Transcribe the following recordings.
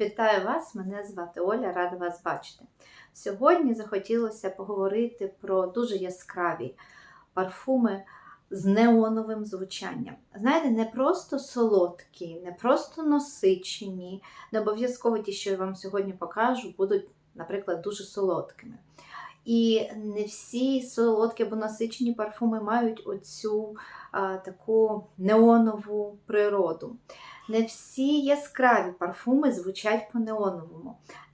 Вітаю вас! Мене звати Оля, рада вас бачити. Сьогодні захотілося поговорити про дуже яскраві парфуми з неоновим звучанням. Знаєте, не просто солодкі, не просто насичені, не обов'язково ті, що я вам сьогодні покажу, будуть, наприклад, дуже солодкими. І не всі солодкі або насичені парфуми мають оцю а, таку неонову природу. Не всі яскраві парфуми звучать по неоновому. Е,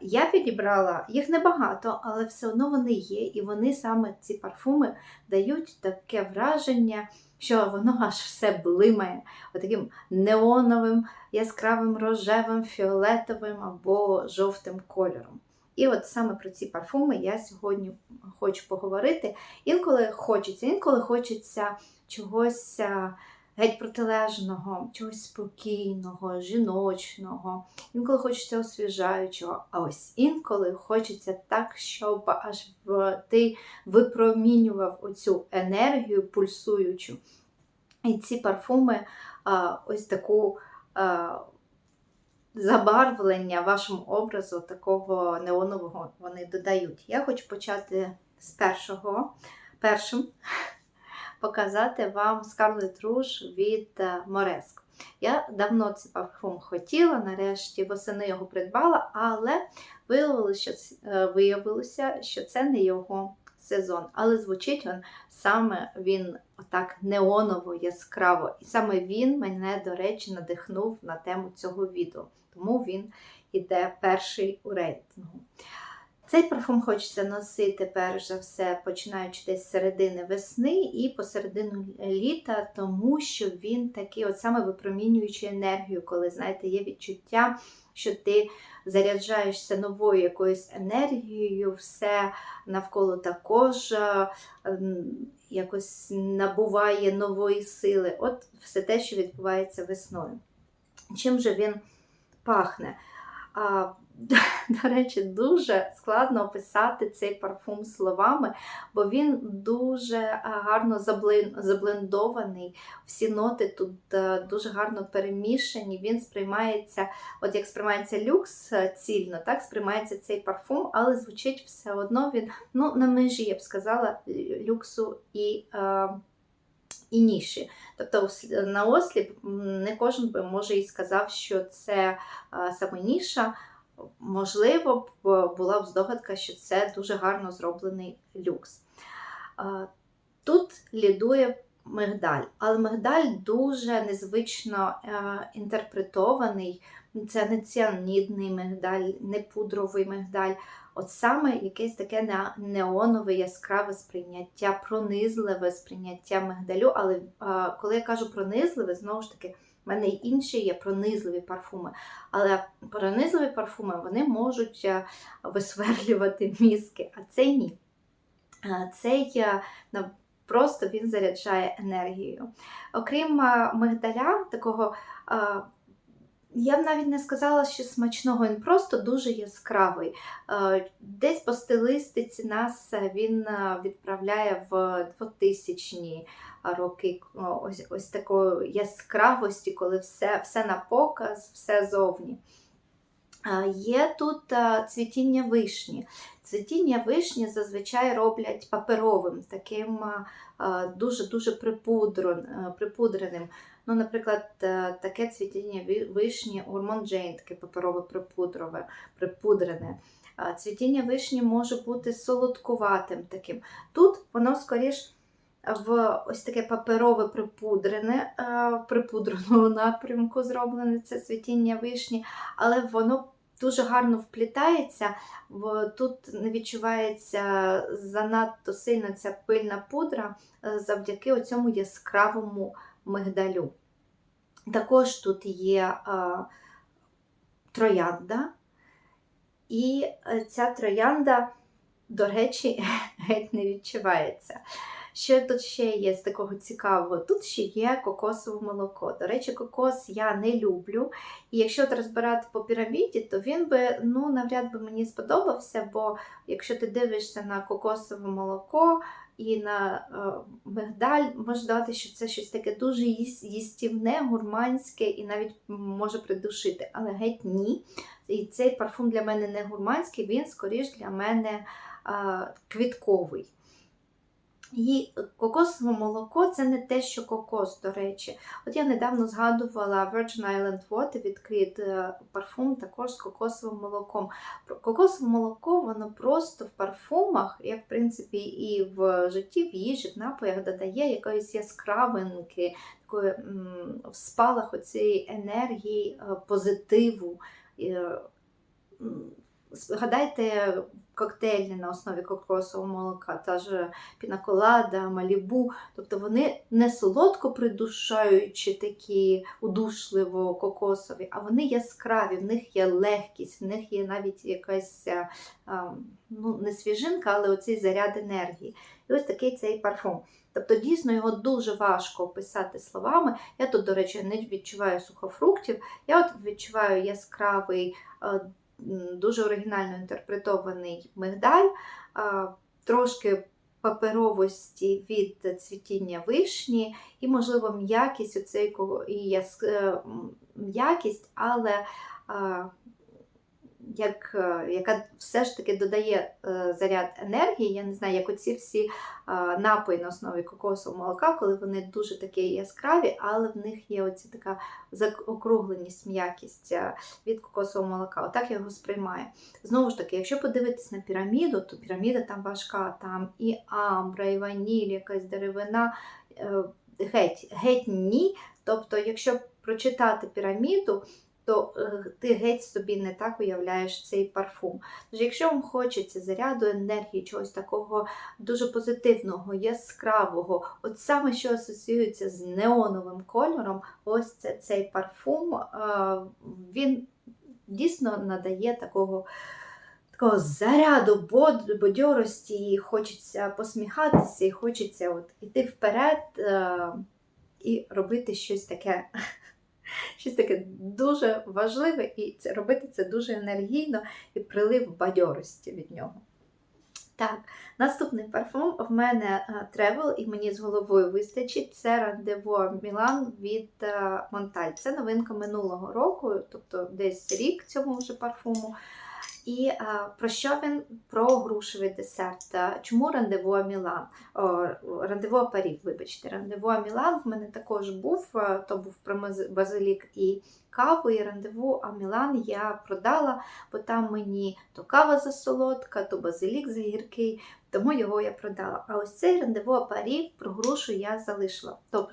Я підібрала їх небагато, але все одно вони є, і вони саме ці парфуми дають таке враження, що воно аж все блимає таким неоновим, яскравим рожевим, фіолетовим або жовтим кольором. І от саме про ці парфуми я сьогодні хочу поговорити. Інколи хочеться, інколи хочеться чогось а, геть протилежного, чогось спокійного, жіночного, інколи хочеться освіжаючого, а ось інколи хочеться так, щоб аж ти випромінював оцю енергію пульсуючу. І ці парфуми ось таку забарвлення вашому образу такого неонового вони додають. Я хочу почати з першого. Першим показати вам Scarlet Rouge від е, Moresco. Я давно цей парфум хотіла, нарешті восени його придбала, але е, виявилося, що це не його сезон. Але звучить він саме він отак неоново яскраво. І саме він мене, до речі, надихнув на тему цього відео. Тому він іде перший у рейтингу. Цей парфум хочеться носити перш за все, починаючи десь з середини весни і посередину літа, тому що він такий, от саме випромінюючий енергію, коли знаєте, є відчуття, що ти заряджаєшся новою якоюсь енергією, все навколо також е, якось набуває нової сили. От все те, що відбувається весною. Чим же він пахне? До речі, дуже складно описати цей парфум словами, бо він дуже гарно заблендований. Всі ноти тут е, дуже гарно перемішані. Він сприймається, от як сприймається люкс е, цільно, так сприймається цей парфум, але звучить все одно він ну, на межі, я б сказала, люксу і. Е, і ніші. Тобто на осліп не кожен би може і сказав, що це саме ніша. Можливо, була б здогадка, що це дуже гарно зроблений люкс. Тут лідує мигдаль, але мигдаль дуже незвично е, інтерпретований. Це не ціанідний мигдаль, не пудровий мигдаль. От саме якесь таке неонове, яскраве сприйняття, пронизливе сприйняття мигдалю. Але коли я кажу пронизливе, знову ж таки, в мене інші є пронизливі парфуми. Але пронизливі парфуми вони можуть е, висверлювати мізки, а цей ні. Е, Цей е, просто він заряджає енергією. Окрім е, мигдаля, такого. Я б навіть не сказала, що смачного, він просто дуже яскравий. Е, Десь по стилистиці нас е, він е, відправляє в 2000-ні роки ось, ось такої яскравості, коли все, все на показ, все зовні. Є тут цвітіння вишні. Цвітіння вишні зазвичай роблять паперовим, таким дуже-дуже припудреним. Ну, наприклад, е, таке цвітіння вишні Гурмон Джейн, таке паперове припудрове, припудрене. Цвітіння вишні може бути солодкуватим таким. Тут воно скоріш в ось таке паперове припудрене, е, в припудреному напрямку зроблене це цвітіння вишні, але воно дуже гарно вплітається. В- Тут не відчувається занадто сильно ця пильна пудра е, завдяки оцьому яскравому мигдалю. Також тут є е, троянда, і е, ця троянда, до речі, геть не відчувається. Що тут ще є з такого цікавого? Тут ще є кокосове молоко. До речі, кокос я не люблю. І якщо от розбирати по піраміді, то він би ну, навряд би мені сподобався, бо якщо ти дивишся на кокосове молоко і на е, мигдаль, може дати, що це щось таке дуже їстівне, гурманське і навіть може придушити. Але геть ні. І цей парфум для мене не гурманський, він скоріш для мене а, квітковий. І кокосове молоко це не те, що кокос, до речі. От я недавно згадувала Virgin Island Water відкрит е, парфум також з кокосовим молоком. Кокосове молоко, воно просто в парфумах, як в принципі і в житті, в їжі, в напоях додає якоїсь яскравинки, такої в спалах оцієї енергії, е, позитиву. Е, Згадайте коктейлі на основі кокосового молока, та ж пінаколада, малібу. Тобто вони не солодко придушаючи такі удушливо кокосові, а вони яскраві, в них є легкість, в них є навіть якась е, ну, не свіжинка, але оцей заряд енергії. І ось такий цей парфум. Тобто, дійсно його дуже важко описати словами. Я тут, до речі, не відчуваю сухофруктів, я от відчуваю яскравий. Дуже оригінально інтерпретований мигдаль, трошки паперовості від цвітіння вишні, і, можливо, м'якість оцей е, м'якість, але як, е, яка все ж таки додає е, заряд енергії. Я не знаю, як оці всі е, напої на основі кокосового молока, коли вони дуже такі яскраві, але в них є оці така заокругленість, м'якість від кокосового молока. Отак я його сприймаю. Знову ж таки, якщо подивитись на піраміду, то піраміда там важка, там і амбра, і ваніль, якась деревина. Геть, геть ні. Тобто, якщо прочитати піраміду, то е, ти геть собі не так уявляєш цей парфум. Тож, якщо вам хочеться заряду енергії, чогось такого дуже позитивного, яскравого, от саме що асоціюється з неоновим кольором, ось це цей парфум, е, він дійсно надає такого. Такого заряду бадьорості, і хочеться посміхатися, і хочеться от іти вперед е, і робити щось таке щось таке дуже важливе, і це, робити це дуже енергійно і прилив бадьорості від нього. Так, наступний парфум в мене тревел, і мені з головою вистачить. Це Рандево Мілан від е, Монталь. Це новинка минулого року, тобто десь рік цьому вже парфуму. І е, про що він? Про грушевий десерт. Е, Чому рандево Мілан? О, рандево Парі, вибачте, рандево Мілан в мене також був, е, то був про базилік і каву, і рандеву, Мілан я продала, бо там мені то кава засолодка, то базилік загіркий, тому його я продала. А ось цей рандево Парі про грушу я залишила. Тобто,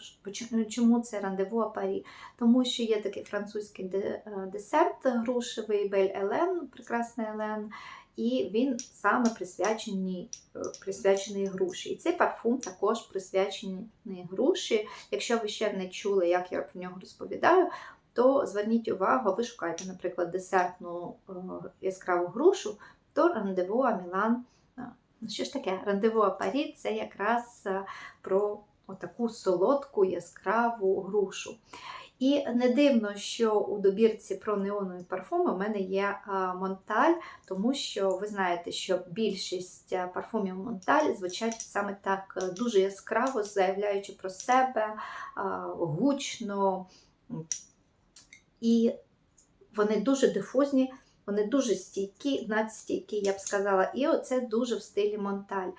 чому це рандево Парі? Тому що є такий французький е, десерт грушевий Бель Елен, прекрасний Елен, і він саме присвячений, е, присвячений груші. І цей парфум також присвячений груші. Якщо ви ще не чули, як я про нього розповідаю, то зверніть увагу, ви шукаєте, наприклад, десертну е, яскраву грушу, то рандево Мілан. Е, Ну, що ж таке? Рандево Парі це якраз е, про отаку солодку яскраву грушу. І не дивно, що у добірці про неонові парфуми в мене є Монталь, тому що ви знаєте, що більшість парфумів Монталь звучать саме так е, дуже яскраво, заявляючи про себе, гучно. І вони дуже дифузні, вони дуже стійкі, надстійкі, я б сказала. І оце дуже в стилі Монталь.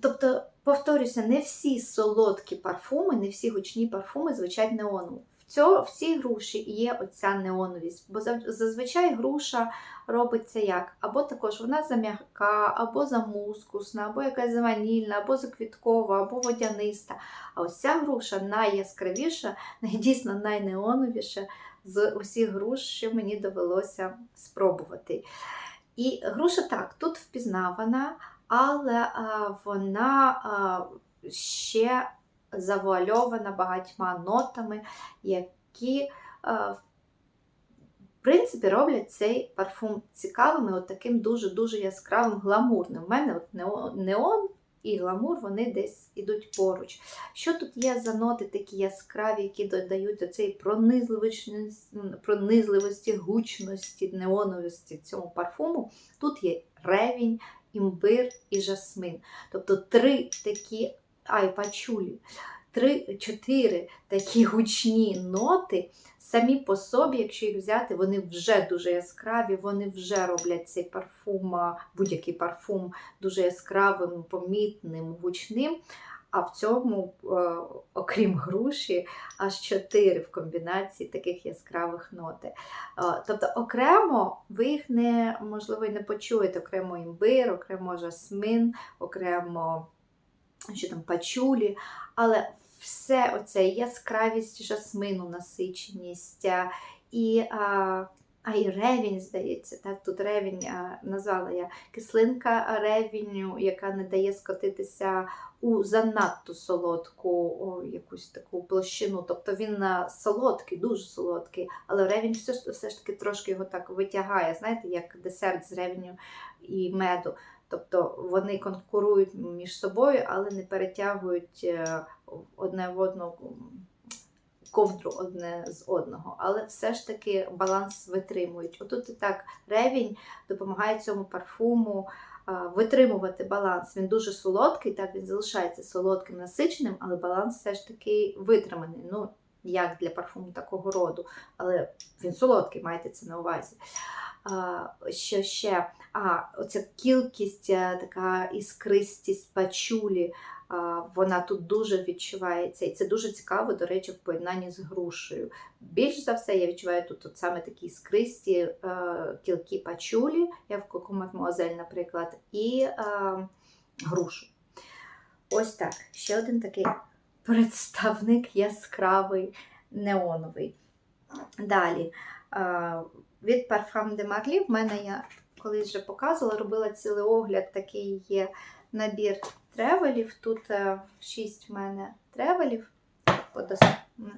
Тобто, повторюся, не всі солодкі парфуми, не всі гучні парфуми звучать неоново. В, цьо, в цій груші є оця неоновість, бо зазвичай груша робиться як? Або також вона зам'яка, або замускусна, або якась заванільна, або заквіткова, або водяниста. А ось ця груша найяскравіша, дійсно найнеоновіша з усіх груш, що мені довелося спробувати. І груша так, тут впізнавана, але а, вона а, ще завуальована багатьма нотами, які, а, в принципі, роблять цей парфум цікавим і от таким дуже-дуже яскравим, гламурним. У мене от неон і гламур вони десь ідуть поруч. Що тут є за ноти такі яскраві, які додають оцей пронизливості, пронизливості, гучності, неоновості цьому парфуму? Тут є ревінь, імбир і жасмин. Тобто три такі ай, пачулі, три-чотири такі гучні ноти. Самі по собі, якщо їх взяти, вони вже дуже яскраві, вони вже роблять цей парфум, будь-який парфум дуже яскравим, помітним, гучним. А в цьому, е, окрім груші, аж чотири в комбінації таких яскравих ноти. Е, Тобто окремо ви їх не можливо і не почуєте, окремо імбир, окремо жасмин, окремо що там пачулі, але все оце яскравість жасмину, насиченість і. А, а і ревінь, здається, так, тут ревінь а, назвала я кислинка ревіню, яка не дає скотитися у занадто солодку о, якусь таку площину. Тобто він а, солодкий, дуже солодкий, але ревінь все, все ж таки трошки його так витягає, знаєте, як десерт з ревіню і меду. Тобто вони конкурують між собою, але не перетягують е, одне в одну ковдру одне з одного. Але все ж таки баланс витримують. Отут і так ревінь допомагає цьому парфуму витримувати баланс. Він дуже солодкий, так він залишається солодким, насиченим, але баланс все ж таки витриманий. Ну, як для парфуму такого роду, але він солодкий, майте це на увазі. А, що ще? А, оця кількість, е, така іскристість пачулі, вона тут дуже відчувається. І це дуже цікаво, до речі, в поєднанні з грушею. Більш за все, я відчуваю тут от саме такі іскристі е, кілки пачулі, я в Коко Мадмуазель, наприклад, і е, грушу. Ось так. Ще один такий представник яскравий, неоновий. Далі. е, від Parfum de Marly в мене я колись вже показувала, робила цілий огляд, такий є набір тревелів. Тут е, шість в мене тревелів.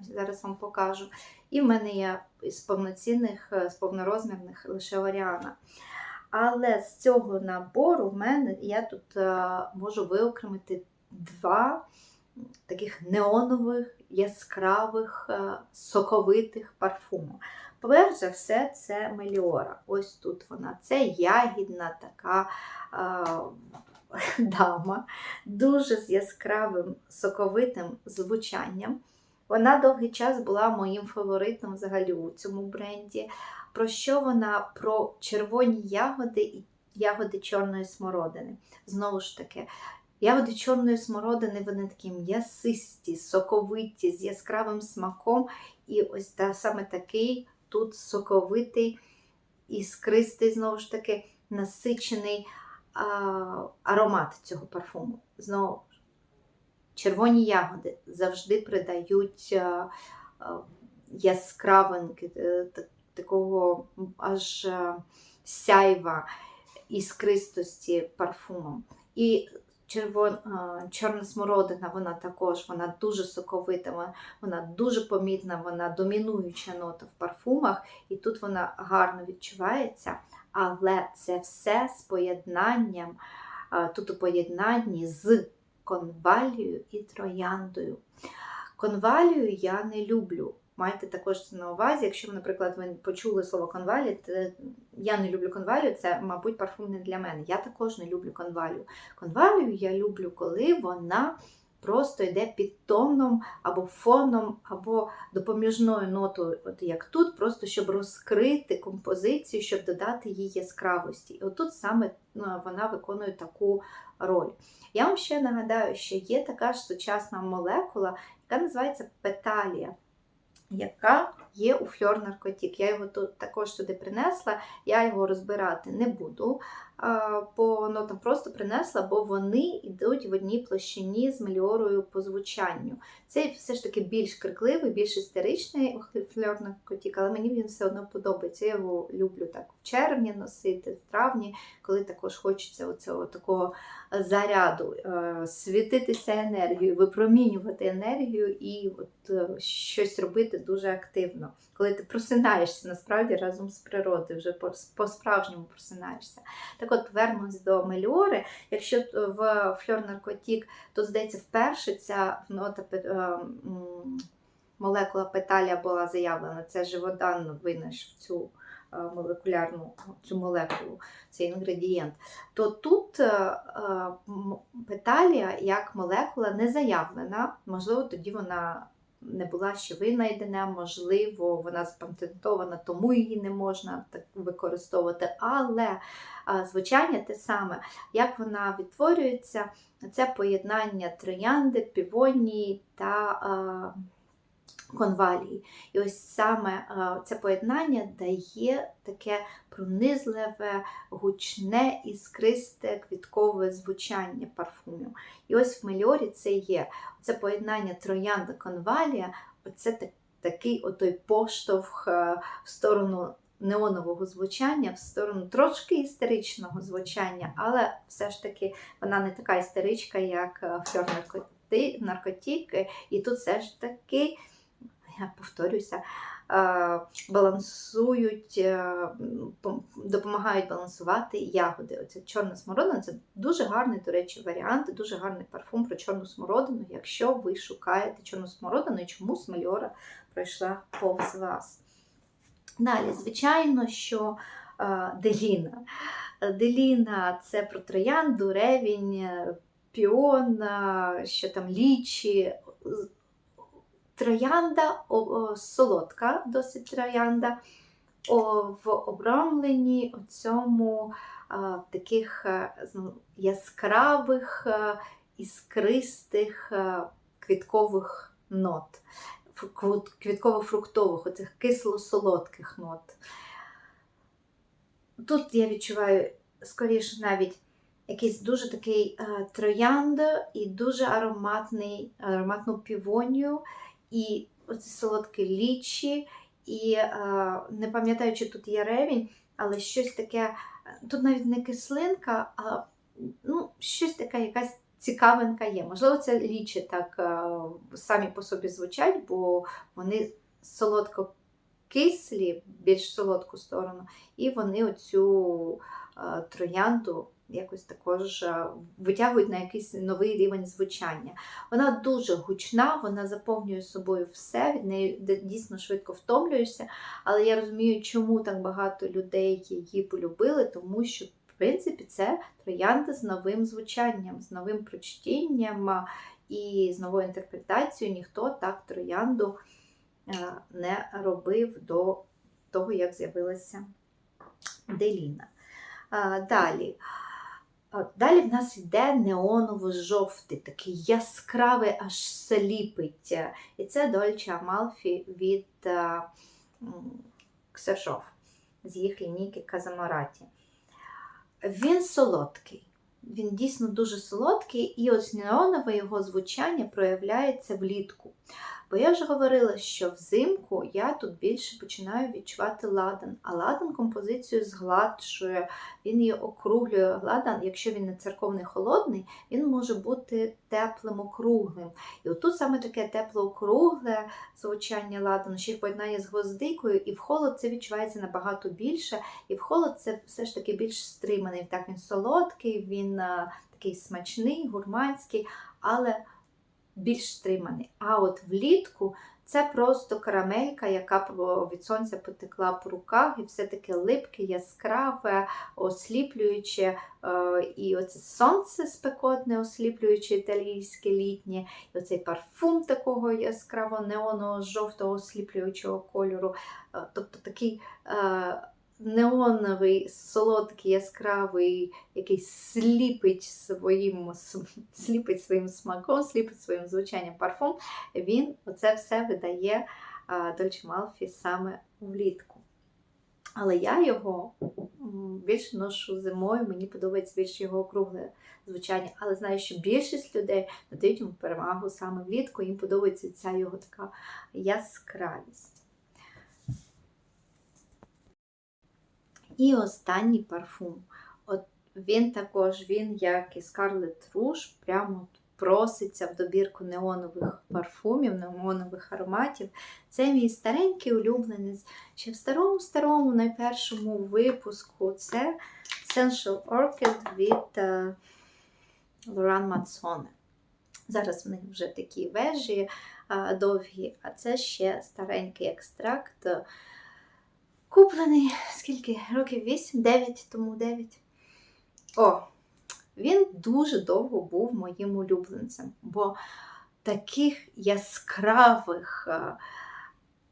Зараз вам покажу. І в мене є з повноцінних, е, з повнорозмірних лише Оріана. Але з цього набору в мене я тут е, можу виокремити два таких неонових, яскравих, е, соковитих парфуму. Перш за все, це Меліора. Ось тут вона. Це ягідна така е, дама, дуже з яскравим соковитим звучанням. Вона довгий час була моїм фаворитом взагалі у цьому бренді. Про що вона? Про червоні ягоди і ягоди чорної смородини. Знову ж таки, ягоди чорної смородини вони такі м'ясисті, соковиті, з яскравим смаком. І ось та, саме такий тут соковитий, іскристий, знову ж таки, насичений а, аромат цього парфуму. Знову ж, червоні ягоди завжди придають а, а, яскравинки, е, та- такого аж а, сяйва іскристості парфумом. І червон, а, чорна смородина, вона також вона дуже соковита, вона дуже помітна, вона домінуюча нота в парфумах, і тут вона гарно відчувається. Але це все з поєднанням, тут у поєднанні з конвалією і трояндою. Конвалію я не люблю. Майте також це на увазі, якщо, наприклад, ви почули слово конвалі, я не люблю конвалію, це, мабуть, парфум не для мене. Я також не люблю конвалію. Конвалію я люблю, коли вона просто йде під тоном або фоном, або допоміжною нотою, от як тут, просто щоб розкрити композицію, щоб додати їй яскравості. І отут саме ну, вона виконує таку роль. Я вам ще нагадаю, що є така ж сучасна молекула, яка називається петалія. Яка є у фльор наркотік. Я його тут також сюди принесла, я його розбирати не буду а, по нотам, просто принесла, бо вони йдуть в одній площині з меліорою по звучанню. Цей все ж таки більш крикливий, більш істеричний фльор наркотік, але мені він все одно подобається. Я його люблю так в червні носити, в травні, коли також хочеться оцього такого заряду, е, світитися енергією, випромінювати енергію і от, е, щось робити дуже активно. коли ти просинаєшся насправді разом з природою, вже по- по-справжньому просинаєшся. Так от повернемось до Мельори. Якщо в фльор наркотік, то здається, вперше ця нота е, молекула петалія була заявлена. Це живодан винайшов цю е, молекулярну цю молекулу, цей інгредієнт. То тут е, е, петалія як молекула не заявлена, можливо, тоді вона. Не була ще винайдена, можливо, вона запатентована, тому її не можна так використовувати. Але звучання те саме, як вона відтворюється, це поєднання троянди, півонії та конвалії. І ось саме це поєднання дає таке пронизливе, гучне, іскристе, квіткове звучання парфумів. І ось в Мельорі це є. Це поєднання троянда конвалія, оце такий отой поштовх е, в сторону неонового звучання, в сторону трошки істеричного звучання, але все ж таки вона не така істеричка, як е, фльор наркоти- І тут все ж таки, я повторюся, е, балансують, е, допомагають балансувати ягоди. Оце чорна смородина це дуже гарний, до речі, варіант, дуже гарний парфум про чорну смородину, якщо ви шукаєте чорну смородину і чомусь мальора пройшла повз вас. Далі, звичайно, що е, Деліна. Деліна це про троянду, ревінь, піон, що там лічі. Троянда о, о, солодка, досить троянда, о, в обрамленні цьому таких е, яскравих, е, іскристих е, квіткових нот, квітково-фруктових, оцих кисло-солодких нот. Тут я відчуваю скоріше навіть якийсь дуже такий е, троянд і дуже ароматний, ароматну півонію, і оці солодкі лічі, і е, не пам'ятаю, чи тут є ревінь, але щось таке, тут навіть не кислинка, а ну, щось таке, якась цікавинка є. Можливо, це лічі так е, самі по собі звучать, бо вони солодко кислі, більш солодку сторону, і вони оцю е, троянду якось також е, витягують на якийсь новий рівень звучання. Вона дуже гучна, вона заповнює собою все, від неї дійсно швидко втомлюєшся, але я розумію, чому так багато людей її полюбили, тому що. В принципі, це троянда з новим звучанням, з новим прочтінням і з новою інтерпретацією. Ніхто так троянду е, не робив до того, як з'явилася Деліна. Далі. Далі в нас йде неоново-жовтий, такий яскравий, аж сліпить. І це Дольче Амалфі від е, Ксешов з їх лінійки Казамараті. Він солодкий. Він дійсно дуже солодкий, і ось неонове його звучання проявляється влітку. Бо я вже говорила, що взимку я тут більше починаю відчувати ладан, а ладан композицію згладшує, він її округлює. Ладан, якщо він не церковний холодний, він може бути теплим округлим. І отут саме таке тепло-округле звучання ладану, ще й в з гвоздикою, і в холод це відчувається набагато більше. І в холод це все ж таки більш стриманий. Так, він солодкий, він такий смачний, гурманський, але більш стриманий. А от влітку це просто карамелька, яка від сонця потекла по руках, і все таке липке, яскраве, осліплююче. е, І оце сонце спекотне, осліплююче італійське літнє, і оцей парфум такого яскраво неоного жовтого осліплюючого кольору. Е, Тобто такий е, неоновий, солодкий, яскравий, який сліпить своїм, сліпить своїм смаком, сліпить своїм звучанням парфум, він оце все видає Дольче Малфі саме влітку. Але я його більше ношу зимою, мені подобається більше його округле звучання. Але знаю, що більшість людей надають йому перевагу саме влітку, їм подобається ця його така яскравість. І останній парфум. От він також, він, як і Scarlet Rouge, прямо проситься в добірку неонових парфумів, неонових ароматів. Це мій старенький улюбленець. Ще в старому-старому найпершому випуску це Essential Orchid від Лоран Мансоне. Зараз в них вже такі вежі е, довгі, а це ще старенький екстракт. Куплений скільки років? 8, 9, тому 9. О, він дуже довго був моїм улюбленцем, бо таких яскравих, е,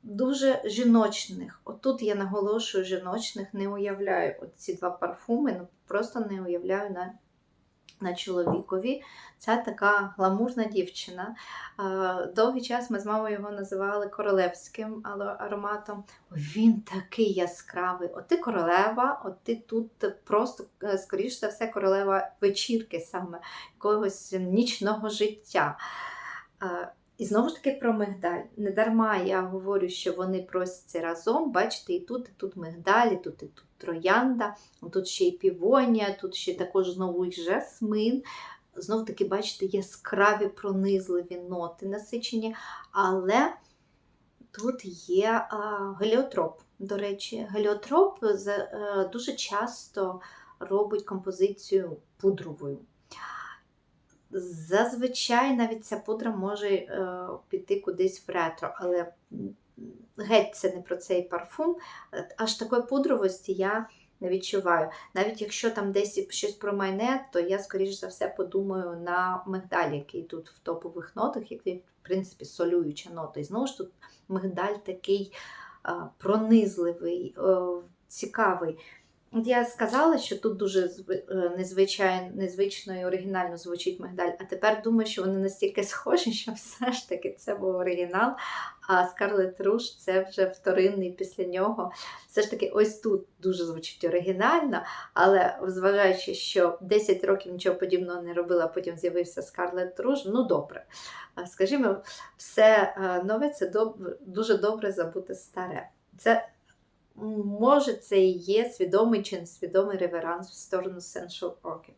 дуже жіночних, отут я наголошую жіночних, не уявляю. От ці два парфуми, ну просто не уявляю на, на чоловікові. Це така гламурна дівчина. Е, Довгий час ми з мамою його називали королевським ароматом. Він такий яскравий. От ти королева, от ти тут просто, е, скоріш за все, королева вечірки саме, якогось нічного життя. Е, І знову ж таки про мигдаль. Не дарма я говорю, що вони просяться разом. Бачите, і тут, і тут мигдаль, і тут, і тут троянда, тут ще й півонія, тут ще також знову і жасмин. Знов таки, бачите, яскраві пронизливі ноти насичені, але тут є геліотроп. До речі, геліотроп е, дуже часто робить композицію пудровою. Зазвичай навіть ця пудра може е, піти кудись в ретро, але геть це не про цей парфум. Аж такої пудровості я не відчуваю. Навіть якщо там десь щось про майне, то я, скоріш за все, подумаю на мигдаль, який тут в топових нотах, який, в принципі, солююча нота. І знову ж тут мигдаль такий пронизливий, е, цікавий. Я сказала, що тут дуже е, незвичайно, незвично і оригінально звучить мигдаль, а тепер думаю, що вони настільки схожі, що все ж таки це був оригінал, а Scarlet Rouge це вже вторинний після нього. Все ж таки, ось тут дуже звучить оригінально, але зважаючи, що 10 років нічого подібного не робила, потім з'явився Scarlet Rouge, ну добре. Скажімо, все е, нове це доб- дуже добре забути старе. Це може це і є свідомий чи несвідомий реверанс в сторону Sensual Orchid.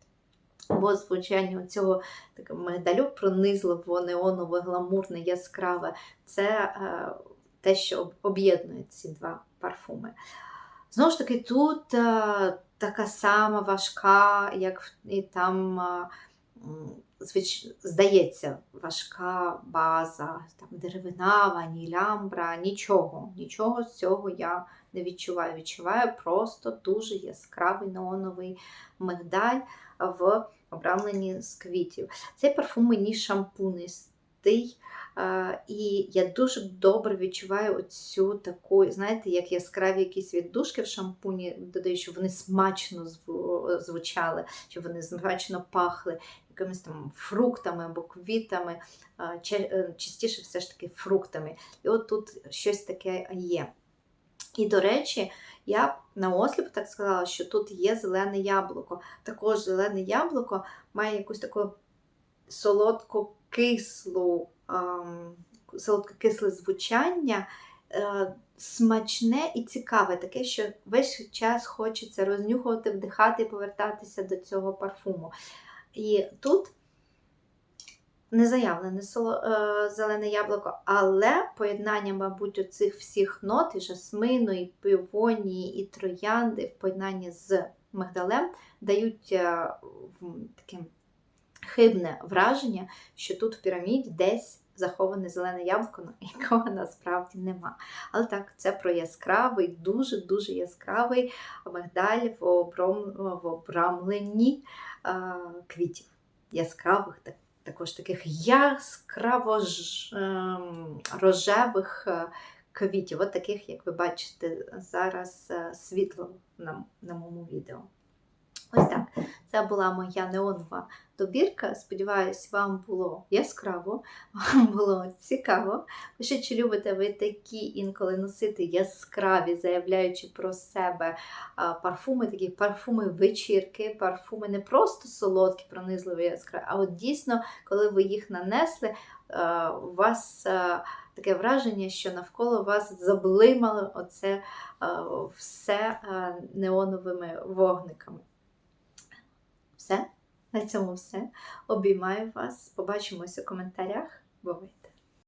Бо звучання цього такого мигдалю пронизливо, неонове, гламурне, яскраве це е, те, що об'єднує ці два парфуми. Знову ж таки, тут е, така сама важка, як і там, е, звич... здається, важка база, там деревина, ваніль, лямбра, нічого. Нічого з цього я не відчуваю. Відчуваю просто дуже яскравий неоновий мигдаль в обрамленні з квітів. Цей парфум мені шампунистий. Е, І я дуже добре відчуваю оцю таку, знаєте, як яскраві якісь віддушки в шампуні, додаю, щоб вони смачно звучали, щоб вони смачно пахли якимись там фруктами або квітами, е, частіше все ж таки фруктами. І от тут щось таке є. І, до речі, я на осліп так сказала, що тут є зелене яблуко. Також зелене яблуко має якусь таку солодко-кисле звучання, е, смачне і цікаве, таке, що весь час хочеться рознюхувати, вдихати і повертатися до цього парфуму. І тут не заявлене е, зелене яблуко, але поєднання, мабуть, оцих всіх нот, і жасмину, і півонії, і троянди в поєднанні з мигдалем дають е, таке хибне враження, що тут в піраміді десь заховане зелене яблуко, якого насправді нема. Але так, це про яскравий, дуже-дуже яскравий мигдаль в, обром, в обрамленні е, квітів. Яскравих, так, також таких яскраво ем, рожевих е, квітів, от таких, як ви бачите зараз е, світло на, на моєму відео. Ось так. Це була моя неонова добірка. Сподіваюсь, вам було яскраво, вам було цікаво. Пишіть, чи любите ви такі інколи носити яскраві, заявляючи про себе парфуми, такі парфуми вечірки, парфуми не просто солодкі, пронизливі яскраві, а от дійсно, коли ви їх нанесли, у вас таке враження, що навколо вас заблимало оце все неоновими вогниками. Все. На цьому все. Обіймаю вас. Побачимось у коментарях. Бувай!